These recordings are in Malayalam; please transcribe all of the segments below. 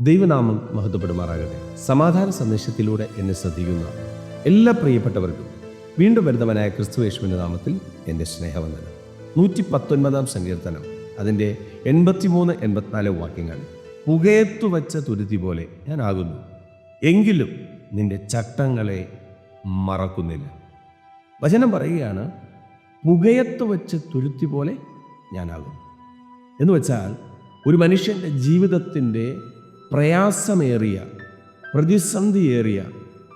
ദൈവനാമം മഹത്വപ്പെടുമാറാകട്ടെ. സമാധാന സന്ദേശത്തിലൂടെ എന്നെ ശ്രദ്ധിക്കുന്ന എല്ലാ പ്രിയപ്പെട്ടവർക്കും വീണ്ടും വരുന്നവനായ ക്രിസ്തു യേശുവിന്റെ നാമത്തിൽ എന്റെ സ്നേഹവന്ദനം. നൂറ്റി പത്തൊൻപതാം സങ്കീർത്തനം അതിന്റെ എൺപത്തിമൂന്ന് എൺപത്തിനാല് വാക്യങ്ങൾ. പുകയത്തു വച്ച തുരുത്തി പോലെ ഞാനാകുന്നു എങ്കിലും നിന്റെ ചട്ടങ്ങളെ മറക്കുന്നില്ല. വചനം പറയുകയാണ് പുകയത്ത് വച്ച തുരുത്തി പോലെ ഞാനാകും എന്ന് വെച്ചാൽ ഒരു മനുഷ്യന്റെ ജീവിതത്തിന്റെ പ്രയാസമേറിയ പ്രതിസന്ധിയേറിയ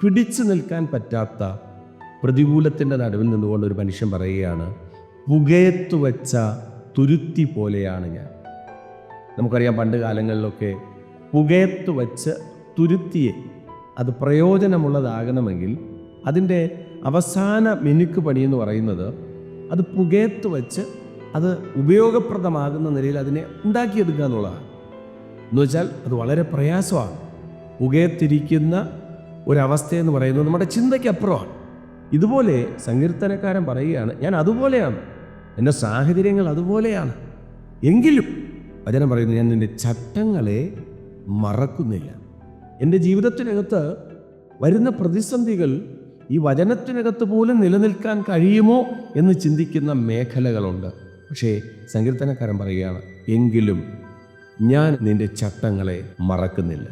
പിടിച്ചു നിൽക്കാൻ പറ്റാത്ത പ്രതികൂലത്തിന്റെ നടുവിൽ നിന്നുകൊണ്ട് ഒരു മനുഷ്യൻ പറയുകയാണ് പുകയത്തു വച്ച തുരുത്തി പോലെയാണ് ഞാൻ. നമുക്കറിയാം പണ്ട് കാലങ്ങളിലൊക്കെ പുകയത്ത് വച്ച് തുരുത്തിയെ അത് പ്രയോജനമുള്ളതാകണമെങ്കിൽ അതിന്റെ അവസാന മിനുക്ക് പണി എന്ന് പറയുന്നത് അത് പുകയത്ത് വച്ച് അത് ഉപയോഗപ്രദമാകുന്ന നിലയിൽ അതിനെ ഉണ്ടാക്കിയെടുക്കുക എന്നുള്ളതാണ്. എന്ന് വെച്ചാൽ അത് വളരെ പ്രയാസമാണ്. പുകയത്തിരിക്കുന്ന ഒരവസ്ഥയെന്ന് പറയുന്നത് നമ്മുടെ ചിന്തയ്ക്കപ്പുറമാണ് ഇതുപോലെ സങ്കീർത്തനക്കാരൻ പറയുകയാണ് ഞാൻ അതുപോലെയാണ്. എന്റെ സാഹചര്യങ്ങൾ അതുപോലെയാണ്. എങ്കിലും വചനം പറയുന്നു ഞാൻ എന്റെ ചട്ടങ്ങളെ മറക്കുന്നില്ല. എന്റെ ജീവിതത്തിനകത്ത് വരുന്ന പ്രതിസന്ധികൾ ഈ വചനത്തിനകത്ത് പോലും നിലനിൽക്കാൻ കഴിയുമോ എന്ന് ചിന്തിക്കുന്ന മേഖലകളുണ്ട്. പക്ഷേ സങ്കീർത്തനക്കാരൻ പറയുകയാണ് എങ്കിലും ഞാൻ നിന്റെ ചട്ടങ്ങളെ മറക്കുന്നില്ല.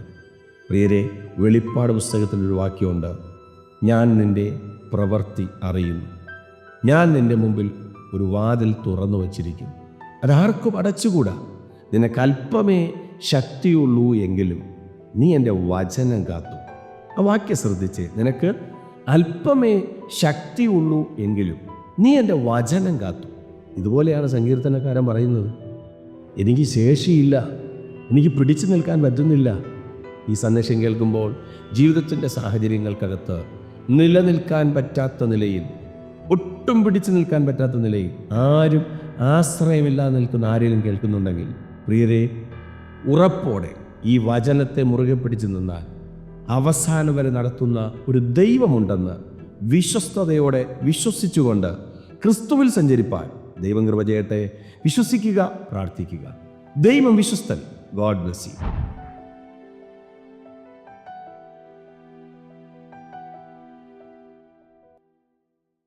പ്രിയരെ വെളിപ്പാട് പുസ്തകത്തിലൊരു വാക്യമുണ്ട്. ഞാൻ നിന്റെ പ്രവൃത്തി അറിയുന്നു. ഞാൻ നിന്റെ മുമ്പിൽ ഒരു വാതിൽ തുറന്നു വച്ചിരിക്കും അതാർക്കും അടച്ചുകൂടാ. നിനക്ക് അല്പമേ ശക്തിയുള്ളൂ എങ്കിലും നീ എന്റെ വചനം കാത്തു. ആ വാക്യം ശ്രദ്ധിച്ച്. നിനക്ക് അല്പമേ ശക്തിയുള്ളൂ എങ്കിലും നീ എന്റെ വചനം കാത്തു. ഇതുപോലെയാണ് സങ്കീർത്തനക്കാരൻ പറയുന്നത്. എനിക്ക് ശേഷിയില്ല. എനിക്ക് പിടിച്ചു നിൽക്കാൻ പറ്റുന്നില്ല. ഈ സന്ദേശം കേൾക്കുമ്പോൾ ജീവിതത്തിന്റെ സാഹചര്യങ്ങൾക്കകത്ത് നിലനിൽക്കാൻ പറ്റാത്ത നിലയിൽ ഒട്ടും പിടിച്ചു നിൽക്കാൻ പറ്റാത്ത നിലയിൽ ആരും ആശ്രയമില്ലാതെ നിൽക്കുന്ന ആരെങ്കിലും കേൾക്കുന്നുണ്ടെങ്കിൽ പ്രിയരെ ഉറപ്പോടെ ഈ വചനത്തെ മുറുകെ പിടിച്ചു നിന്നാൽ അവസാനം വരെ നടത്തുന്ന ഒരു ദൈവമുണ്ടെന്ന് വിശ്വസ്തയോടെ വിശ്വസിച്ചുകൊണ്ട് ക്രിസ്തുവിൽ സഞ്ചരിപ്പാൻ ദൈവം കൃപ ചെയ്യട്ടെ. വിശ്വസിക്കുക പ്രാർത്ഥിക്കുക. ദൈവം വിശ്വസ്തൻ. God bless you.